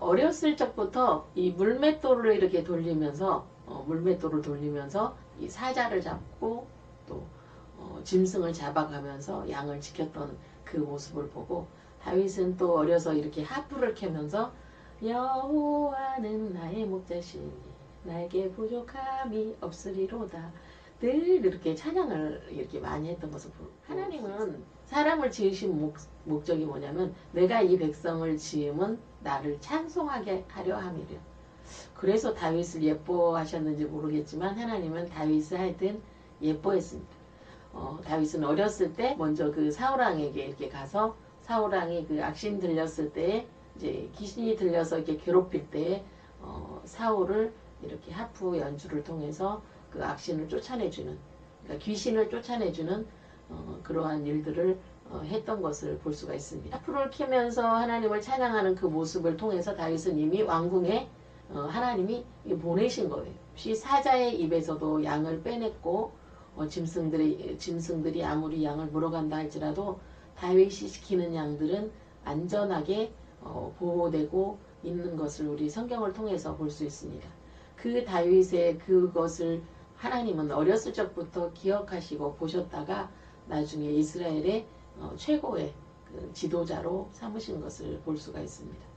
어렸을 적부터 이 물맷돌을 이렇게 돌리면서 어, 물맷돌을 돌리면서 이 사자를 잡고 또 어, 짐승을 잡아가면서 양을 지켰던 그 모습을 보고 다윗은 또 어려서 이렇게 하프를 캐면서 여호와는 나의 목자시니 나에게 부족함이 없으리로다 늘 이렇게 찬양을 이렇게 많이 했던 것을 보고 하나님은 사람을 지으신 목, 목적이 뭐냐면 내가 이 백성을 지음은 나를 찬송하게 하려 함이려 그래서 다윗을 예뻐하셨는지 모르겠지만 하나님은 다윗을 하여튼 예뻐했습니다. 어, 다윗은 어렸을 때 먼저 그 사울왕에게 이렇게 가서 사울왕이 그 악신 들렸을 때 이제 귀신이 들려서 이렇게 괴롭힐 때 어, 사울을 이렇게 하프 연주를 통해서 그 악신을 쫓아내주는 그러니까 귀신을 쫓아내주는 어, 그러한 일들을 어, 했던 것을 볼 수가 있습니다. 하프를 캐면서 하나님을 찬양하는 그 모습을 통해서 다윗은 이미 왕궁에 어, 하나님이 보내신 거예요. 시 사자의 입에서도 양을 빼냈고 어, 짐승들이 짐승들이 아무리 양을 물어간다 할지라도 다윗이 시키는 양들은 안전하게 어, 보호되고 있는 것을 우리 성경을 통해서 볼 수 있습니다. 그 다윗의 그것을 하나님은 어렸을 적부터 기억하시고 보셨다가 나중에 이스라엘의 어, 최고의 그 지도자로 삼으신 것을 볼 수가 있습니다.